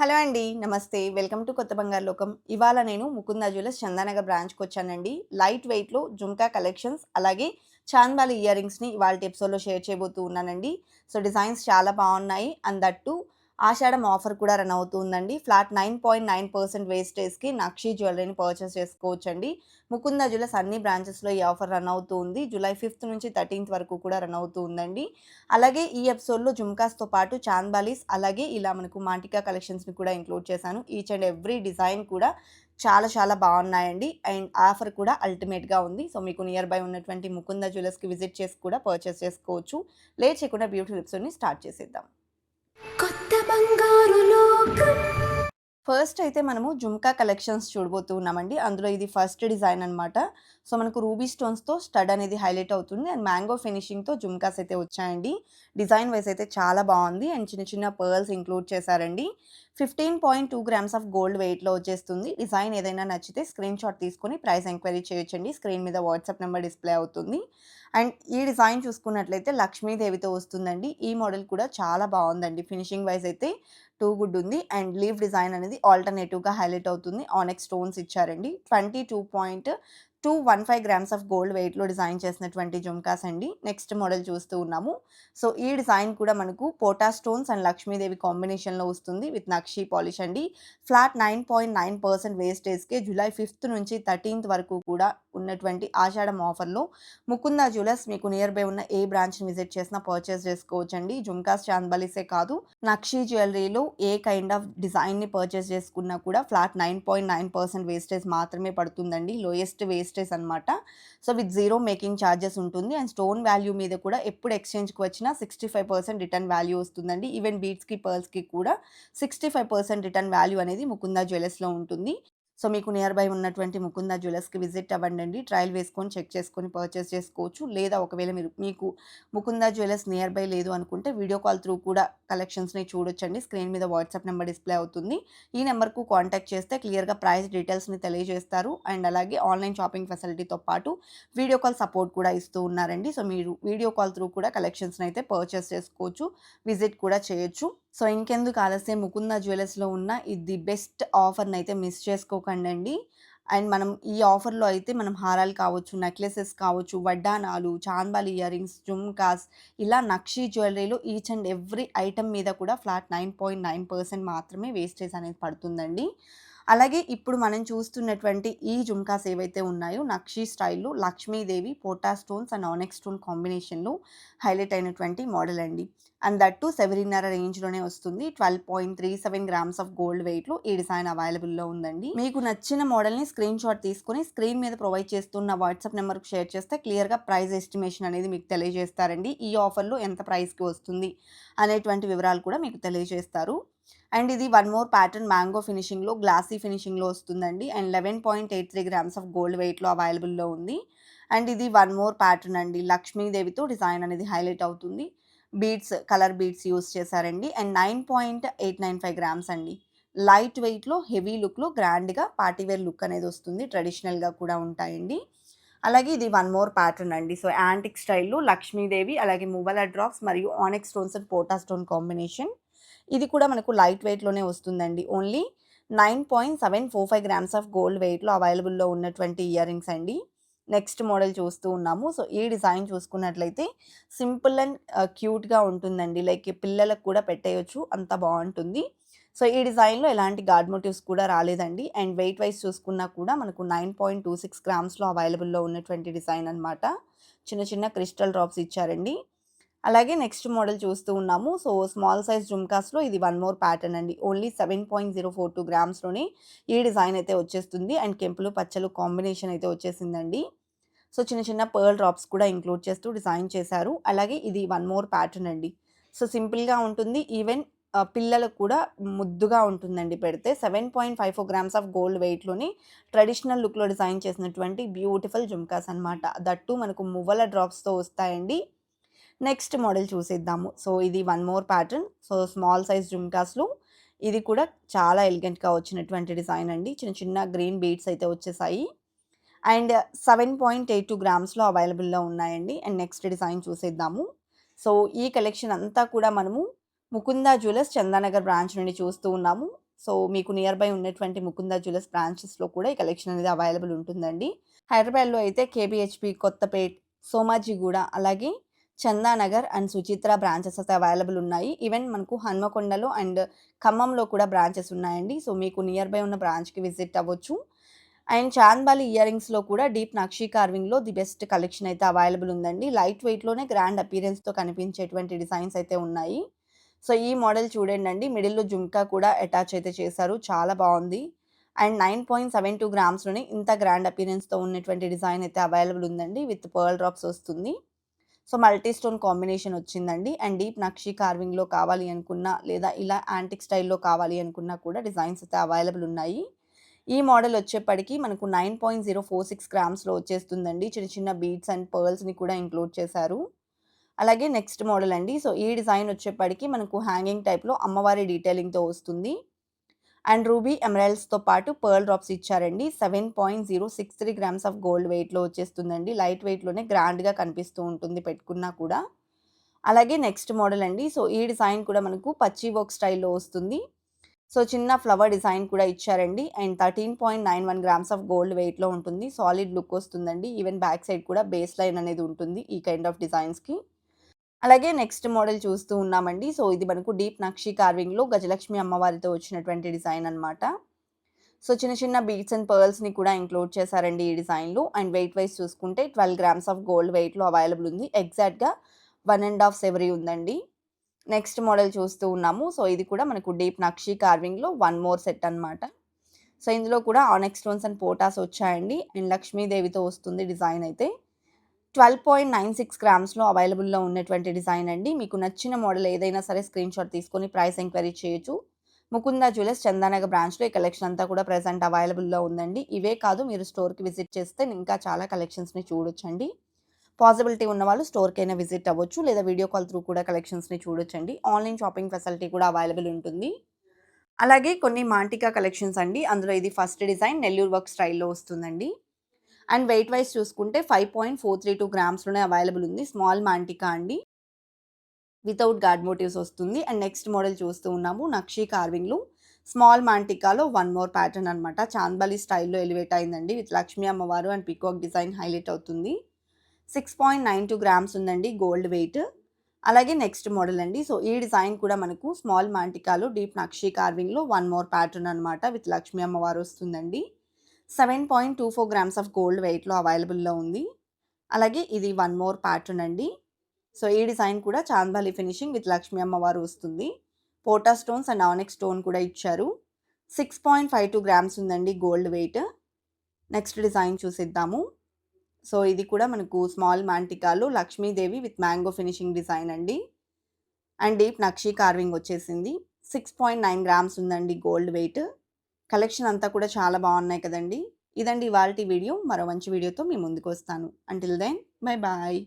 Hello అండి నమస్తే. Welcome to కొత్త బంగారు లోకం. ఇవాళ నేను ముకుంద జ్యువెలర్స్ చందానగర్ బ్రాంచ్కి వచ్చానండి. లైట్ వెయిట్లో జుమ్కా కలెక్షన్స్ అలాగే చాంద్బాలి ఇయర్ రింగ్స్ని ఇవాళ ఎపిసోడ్లో షేర్ చేయబోతూ ఉన్నానండి. సో డిజైన్స్ చాలా బాగున్నాయి. అండ్ దట్టు ఆషాఢం ఆఫర్ కూడా రన్ అవుతుందండి. Flat nine point nine percent వేస్టేజ్కి నక్షి జ్యువెలరీని పర్చేస్ చేసుకోవచ్చండి. ముకుంద జ్యువెలర్స్ అన్ని బ్రాంచెస్లో ఈ ఆఫర్ రన్ అవుతుంది. జూలై ఫిఫ్త్ నుంచి థర్టీన్త్ వరకు కూడా రన్ అవుతూ ఉందండి అలాగే ఈ ఎపిసోడ్లో జుమ్కాస్తో పాటు చాంద్బాలీస్ అలాగే ఇలా మనకు మాంటికా కలెక్షన్స్ని కూడా ఇంక్లూడ్ చేశాను. ఈచ్ అండ్ ఎవ్రీ డిజైన్ కూడా చాలా చాలా బాగున్నాయండి. అండ్ ఆఫర్ కూడా అల్టిమేట్గా ఉంది. సో మీకు నియర్ బై ఉన్నటువంటి ముకుంద జ్యువెలర్స్కి విజిట్ చేసి కూడా పర్చేస్ చేసుకోవచ్చు. లేట్ చేయకుండా బ్యూటీ లిప్స్ని స్టార్ట్ చేసేద్దాం. కొత్త బంగారు లోకం. ఫస్ట్ అయితే మనము జుమ్కా కలెక్షన్స్ చూడబోతూ ఉన్నామండి. అందులో ఇది ఫస్ట్ డిజైన్ అన్నమాట. సో మనకు రూబీ స్టోన్స్తో స్టడ్ అనేది హైలైట్ అవుతుంది. అండ్ మ్యాంగో ఫినిషింగ్తో జుమ్కాస్ అయితే వచ్చాయండి. డిజైన్ వైజ్ అయితే చాలా బాగుంది. అండ్ చిన్న చిన్న పర్ల్స్ ఇంక్లూడ్ చేశారండి. Fifteen point two grams of gold వెయిట్లో వచ్చేస్తుంది. డిజైన్ ఏదైనా నచ్చితే స్క్రీన్ షాట్ తీసుకొని ప్రైస్ ఎంక్వైరీ చేయొచ్చండి. స్క్రీన్ మీద వాట్సాప్ నెంబర్ డిస్ప్లే అవుతుంది. అండ్ ఈ డిజైన్ చూసుకున్నట్లయితే లక్ష్మీదేవితో వస్తుందండి. ఈ మోడల్ కూడా చాలా బాగుందండి. ఫినిషింగ్ వైజ్ అయితే టూ గుడ్ ఉంది. అండ్ లీవ్ డిజైన్ అనేది ఆల్టర్నేటివ్గా హైలైట్ అవుతుంది. ఆనెక్ స్టోన్స్ ఇచ్చారండి. Twenty two point two one five grams of gold వెయిట్లో డిజైన్ చేసినటువంటి జుమ్కాస్ అండి. నెక్స్ట్ మోడల్ చూస్తూ ఉన్నాము. సో ఈ డిజైన్ కూడా మనకు పోటా స్టోన్స్ అండ్ లక్ష్మీదేవి కాంబినేషన్లో వస్తుంది విత్ నక్షి పాలిష్ అండి. Flat nine point nine percent వేస్టేజ్కే July fifth నుంచి థర్టీన్త్ వరకు కూడా ఉన్నటువంటి ఆషాఢం ఆఫర్లో ముకుంద జ్యువెలర్స్ మీకు నియర్ బై ఉన్న ఏ బ్రాంచ్ని విజిట్ చేసినా పర్చేస్ చేసుకోవచ్చండి. జుమ్కాస్ చాందబలిసే కాదు నక్షి జ్యువెలరీలో ఏ కైండ్ ఆఫ్ డిజైన్ని పర్చేస్ చేసుకున్నా కూడా flat nine point nine percent wastage మాత్రమే పడుతుందండి. లోయెస్ట్ వేస్టేజ్ అనమాట so with zero making charges ఉంటుంది. అండ్ స్టోన్ వాల్యూ మీద కూడా ఎప్పుడు ఎక్స్చేంజ్కి వచ్చినా sixty five percent return value వస్తుందండి. ఈవెన్ బీట్స్కి పర్ల్స్కి కూడా sixty five percent return value అనేది ముకుంద జ్యువెలర్స్లో ఉంటుంది. సో మీకు నియర్ బై ఉన్నటువంటి ముకుంద జ్యువెలర్స్కి విజిట్ అవ్వండి ట్రయల్ వేసుకొని చెక్ చేసుకొని పర్చేస్ చేసుకోవచ్చు. లేదా ఒకవేళ మీరు మీకు ముకుంద జ్యువెలర్స్ నియర్ బై లేదు అనుకుంటే వీడియో కాల్ త్రూ కూడా కలెక్షన్స్ని చూడొచ్చండి. స్క్రీన్ మీద వాట్సాప్ నెంబర్ డిస్ప్లే అవుతుంది. ఈ నెంబర్కు కాంటాక్ట్ చేస్తే క్లియర్గా ప్రైస్ డీటెయిల్స్ని తెలియజేస్తారు. అండ్ అలాగే ఆన్లైన్ షాపింగ్ ఫెసిలిటీతో పాటు వీడియో కాల్ సపోర్ట్ కూడా ఇస్తూ ఉన్నారండి. సో మీరు వీడియో కాల్ త్రూ కూడా కలెక్షన్స్ని అయితే పర్చేస్ చేసుకోవచ్చు విజిట్ కూడా చేయొచ్చు. సో ఇంకెందుకు ఆలస్యం? ముకుంద జ్యువెలర్స్లో ఉన్న ఇది బెస్ట్ ఆఫర్ని అయితే మిస్ చేసుకోకండి అండి అండ్ మనం ఈ ఆఫర్లో అయితే మనం హారాలు కావచ్చు నెక్లెసెస్ కావచ్చు వడ్డానాలు చాందాలి ఇయర్ రింగ్స్ జుమ్కాస్ ఇలా నక్షి జ్యువెలరీలో ఈచ్ అండ్ ఎవ్రీ ఐటమ్ మీద కూడా flat nine point nine percent మాత్రమే వేస్టేజ్ అనేది పడుతుందండి. అలాగే ఇప్పుడు మనం చూస్తున్నటువంటి ఈ జుమ్కాస్ ఏవైతే ఉన్నాయో నక్షి స్టైల్లో లక్ష్మీదేవి పోటా స్టోన్స్ అండ్ ఆనెక్ స్టోన్ కాంబినేషన్లో హైలైట్ అయినటువంటి మోడల్ అండి. అండ్ దట్టు సెవెరిన్నర రేంజ్లోనే వస్తుంది. Twelve point three seven grams of gold వెయిట్లో ఈ డిజైన్ అవైలబుల్లో ఉందండి. మీకు నచ్చిన మోడల్ని స్క్రీన్ షాట్ తీసుకొని స్క్రీన్ మీద ప్రొవైడ్ చేస్తున్న వాట్సాప్ నెంబర్కి షేర్ చేస్తే క్లియర్గా ప్రైస్ ఎస్టిమేషన్ అనేది మీకు తెలియజేస్తారండి. ఈ ఆఫర్లో ఎంత ప్రైస్కి వస్తుంది అనేటువంటి వివరాలు కూడా మీకు తెలియజేస్తారు. అండ్ ఇది వన్ మోర్ ప్యాటర్న్ మ్యాంగో ఫినిషింగ్లో గ్లాసీ ఫినిషింగ్లో వస్తుందండి. And eleven point eight three grams of gold వెయిట్లో అవైలబుల్లో ఉంది. అండ్ ఇది వన్ మోర్ ప్యాటర్న్ అండి. లక్ష్మీదేవితో డిజైన్ అనేది హైలైట్ అవుతుంది. బీడ్స్ కలర్ బీడ్స్ యూస్ చేశారండి. And nine point eight nine five grams అండి. లైట్ వెయిట్లో హెవీ లుక్లో గ్రాండ్గా పార్టీవేర్ లుక్ అనేది వస్తుంది. ట్రెడిషనల్గా కూడా ఉంటాయండి. అలాగే ఇది వన్ మోర్ ప్యాటర్న్ అండి. సో యాంటిక్ స్టైల్లో లక్ష్మీదేవి అలాగే మువల డ్రాప్స్ మరియు ఆనెక్ స్టోన్స్ అండ్ పోటా స్టోన్ కాంబినేషన్ ఇది కూడా మనకు లైట్ వెయిట్లోనే వస్తుందండి. Only nine point seven four five grams of gold వెయిట్లో అవైలబుల్లో ఉన్నటువంటి ఇయర్ రింగ్స్ అండి. నెక్స్ట్ మోడల్ చూస్తూ ఉన్నాము. సో ఈ డిజైన్ చూసుకున్నట్లయితే సింపుల్ అండ్ క్యూట్గా ఉంటుందండి. లైక్ పిల్లలకు కూడా పెట్టేయచ్చు. అంత బాగుంటుంది. సో ఈ డిజైన్లో ఎలాంటి గార్డ్ మోటివ్స్ కూడా రాలేదండి. అండ్ వెయిట్ వైజ్ చూసుకున్నా కూడా మనకు నైన్ పాయింట్ టూ సిక్స్ గ్రామ్స్లో అవైలబుల్లో ఉన్నటువంటి డిజైన్ అనమాట చిన్న చిన్న క్రిస్టల్ డ్రాప్స్ ఇచ్చారండి. అలాగే నెక్స్ట్ మోడల్ చూస్తూ ఉన్నాము. సో స్మాల్ సైజ్ జుమ్కాస్లో ఇది వన్ మోర్ ప్యాటర్న్ అండి. Only seven point zero four two గ్రామ్స్లోనే ఈ డిజైన్ అయితే వచ్చేస్తుంది. అండ్ కెంపులు పచ్చలు కాంబినేషన్ అయితే వచ్చేసిందండి. సో చిన్న చిన్న పర్ల్ డ్రాప్స్ కూడా ఇంక్లూడ్ చేస్తూ డిజైన్ చేశారు. అలాగే ఇది వన్ మోర్ ప్యాటర్న్ అండి. సో సింపుల్గా ఉంటుంది. ఈవెన్ పిల్లలకు కూడా ముద్దుగా ఉంటుందండి పెడితే. Seven point five four grams of gold వెయిట్లోని traditional లుక్లో డిజైన్ చేసినటువంటి బ్యూటిఫుల్ జుమ్కాస్ అనమాట దట్టు మనకు మువ్వల డ్రాప్స్తో వస్తాయండి. నెక్స్ట్ మోడల్ చూసేద్దాము. సో ఇది one more pattern. So small size జుమ్కాస్లో ఇది కూడా చాలా ఎలిగెంట్గా వచ్చినటువంటి డిజైన్ అండి. చిన్న చిన్న గ్రీన్ బీడ్స్ అయితే వచ్చేసాయి. And seven point eight two గ్రామ్స్లో అవైలబుల్లో ఉన్నాయండి. అండ్ నెక్స్ట్ డిజైన్ చూసేద్దాము. సో ఈ కలెక్షన్ అంతా కూడా మనము ముకుంద జ్యువెలర్స్ చందానగర్ బ్రాంచ్ నుండి చూస్తూ ఉన్నాము. సో మీకు నియర్ బై ఉన్నటువంటి ముకుంద జ్యువెలర్స్ బ్రాంచెస్లో కూడా ఈ కలెక్షన్ అనేది అవైలబుల్ ఉంటుందండి. హైదరాబాద్లో అయితే కేబిహెచ్పి కొత్తపేట్ సోమాజిగూడ అలాగే చందానగర్ అండ్ సుచిత్ర బ్రాంచెస్ అయితే అవైలబుల్ ఉన్నాయి. ఈవెన్ మనకు హన్మకొండలో అండ్ ఖమ్మంలో కూడా బ్రాంచెస్ ఉన్నాయండి. సో మీకు నియర్ బై ఉన్న బ్రాంచ్కి విజిట్ అవ్వచ్చు. అండ్ చాంద్బాలి ఇయర్ రింగ్స్లో కూడా డీప్ నక్షీ కార్వింగ్లో ది బెస్ట్ కలెక్షన్ అయితే అవైలబుల్ ఉందండి. లైట్ వెయిట్లోనే గ్రాండ్ అపీరెన్స్తో కనిపించేటువంటి డిజైన్స్ అయితే ఉన్నాయి. సో ఈ మోడల్ చూడండి అండి. మిడిల్లో జుమ్కా కూడా అటాచ్ అయితే చేశారు. చాలా బాగుంది. And nine point seven two గ్రామ్స్లోనే ఇంత గ్రాండ్ అపీరెన్స్తో ఉన్నటువంటి డిజైన్ అయితే అవైలబుల్ ఉందండి. విత్ పర్ల్ డ్రాప్స్ వస్తుంది. సో మల్టీ స్టోన్ కాంబినేషన్ వచ్చిందండి. అండ్ డీప్ నక్షి కార్వింగ్లో కావాలి అనుకున్నా లేదా ఇలా యాంటిక్ స్టైల్లో కావాలి అనుకున్నా కూడా డిజైన్స్ అయితే అవైలబుల్ ఉన్నాయి. ఈ మోడల్ వచ్చేప్పటికి మనకు nine point zero four six గ్రామ్స్లో వచ్చేస్తుందండి. చిన్న చిన్న బీడ్స్ అండ్ పర్ల్స్ని కూడా ఇంక్లూడ్ చేశారు. అలాగే నెక్స్ట్ మోడల్ అండి. సో ఈ డిజైన్ వచ్చేప్పటికి మనకు హ్యాంగింగ్ టైప్లో అమ్మవారి డీటెయిలింగ్తో వస్తుంది. అండ్ రూబీ ఎమరాల్డ్స్తో పాటు పర్ల్ డ్రాప్స్ ఇచ్చారండి. Seven point zero six three grams of gold వెయిట్లో వచ్చేస్తుందండి. లైట్ వెయిట్లోనే గ్రాండ్గా కనిపిస్తూ ఉంటుంది పెట్టుకున్నా కూడా. అలాగే నెక్స్ట్ మోడల్ అండి. సో ఈ డిజైన్ కూడా మనకు పచ్చి వర్క్ స్టైల్లో వస్తుంది. సో చిన్న ఫ్లవర్ డిజైన్ కూడా ఇచ్చారండి. And thirteen point nine one grams of gold వెయిట్లో ఉంటుంది. సాలిడ్ లుక్ వస్తుందండి. ఈవెన్ బ్యాక్ సైడ్ కూడా బేస్ లైన్ అనేది ఉంటుంది ఈ కైండ్ ఆఫ్ డిజైన్స్కి. అలాగే నెక్స్ట్ మోడల్ చూస్తూ ఉన్నామండి. సో ఇది మనకు డీప్ నక్షి కార్వింగ్లో గజలక్ష్మి అమ్మవారితో వచ్చినటువంటి డిజైన్ అనమాట సో చిన్న చిన్న బీట్స్ అండ్ పర్ల్స్ని కూడా ఇంక్లూడ్ చేశారండి ఈ డిజైన్లో అండ్ వెయిట్ వైజ్ చూసుకుంటే ట్వెల్వ్ గ్రామ్స్ ఆఫ్ గోల్డ్ వెయిట్లో అవైలబుల్ ఉంది. ఎగ్జాక్ట్గా వన్ అండ్ హాఫ్ సెవరీ ఉందండి. నెక్స్ట్ మోడల్ చూస్తూ ఉన్నాము. సో ఇది కూడా మనకు డీప్ నక్షి కార్వింగ్లో వన్ మోర్ సెట్ అనమాట సో ఇందులో కూడా ఆనెక్ స్టోన్స్ అండ్ పోటాస్ వచ్చాయండి. అండ్ లక్ష్మీదేవితో వస్తుంది డిజైన్ అయితే. ట్వెల్వ్ పాయింట్ నైన్ సిక్స్ గ్రామ్స్లో అవైలబుల్లో ఉన్నటువంటి డిజైన్ అండి. మీకు నచ్చిన మోడల్ ఏదైనా సరే స్క్రీన్ షాట్ తీసుకొని ప్రైస్ ఎంక్వైరీ చేయొచ్చు. ముకుందా జ్యువెలర్స్ చందానగర్ బ్రాంచ్లో ఈ కలెక్షన్ అంతా కూడా ప్రజెంట్ అవైలబుల్లో ఉందండి. ఇవే కాదు మీరు స్టోర్కి విజిట్ చేస్తే ఇంకా చాలా కలెక్షన్స్ని చూడొచ్చండి. పాసిబిలిటీ ఉన్న వాళ్ళు స్టోర్కి అయినా విజిట్ అవ్వచ్చు లేదా వీడియో కాల్ త్రూ కూడా కలెక్షన్స్ని చూడొచ్చండి. ఆన్లైన్ షాపింగ్ ఫెసిలిటీ కూడా అవైలబుల్ ఉంటుంది. అలాగే కొన్ని మాంటికా కలెక్షన్స్ అండి. అందులో ఇది ఫస్ట్ డిజైన్ నెల్లూరు వర్క్ స్టైల్లో వస్తుందండి. అండ్ వెయిట్ వైజ్ చూసుకుంటే five point four three two గ్రామ్స్లోనే available ఉంది. స్మాల్ మాంటికా అండి. వితౌట్ గార్డ్ మోటివ్స్ వస్తుంది. అండ్ నెక్స్ట్ మోడల్ చూస్తూ ఉన్నాము. నక్షీ కార్వింగ్లో స్మాల్ మాంటికాలో వన్ మోర్ ప్యాటర్న్ అనమాట చాందబలి స్టైల్లో ఎలివేట్ అయిందండి. విత్ లక్ష్మీ అమ్మవారు అండ్ పికాక్ డిజైన్ హైలైట్ అవుతుంది. Six point nine two grams ఉందండి గోల్డ్ వెయిట్ అలాగే నెక్స్ట్ మోడల్ అండి. సో ఈ డిజైన్ కూడా మనకు స్మాల్ మాంటికాలో డీప్ నక్షీ కార్వింగ్లో వన్ మోర్ ప్యాటర్న్ అనమాట విత్ లక్ష్మీ అమ్మవారు వస్తుందండి. Seven point two four grams of gold వెయిట్లో అవైలబుల్లో ఉంది. అలాగే ఇది వన్ మోర్ ప్యాటర్న్ అండి. సో ఈ డిజైన్ కూడా చాందాలి ఫినిషింగ్ విత్ లక్ష్మీ అమ్మవారు వస్తుంది. పోటా స్టోన్స్ అండ్ ఆనెక్ స్టోన్ కూడా ఇచ్చారు. Six point five two grams ఉందండి గోల్డ్ వెయిట్. నెక్స్ట్ డిజైన్ చూసిద్దాము. సో ఇది కూడా మనకు small మాంటికాలు Lakshmidevi with mango finishing design అండి. అండ్ డీప్ నక్షీ కార్వింగ్ వచ్చేసింది. సిక్స్ పాయింట్ నైన్ గ్రామ్స్ ఉందండి గోల్డ్ వెయిట్. కలెక్షన్ అంతా కూడా చాలా బాగున్నాయి కదండి. ఇదండి ఇవాళ వీడియో. మరో మంచి వీడియోతో మీ ముందుకు వస్తాను. Until then bye bye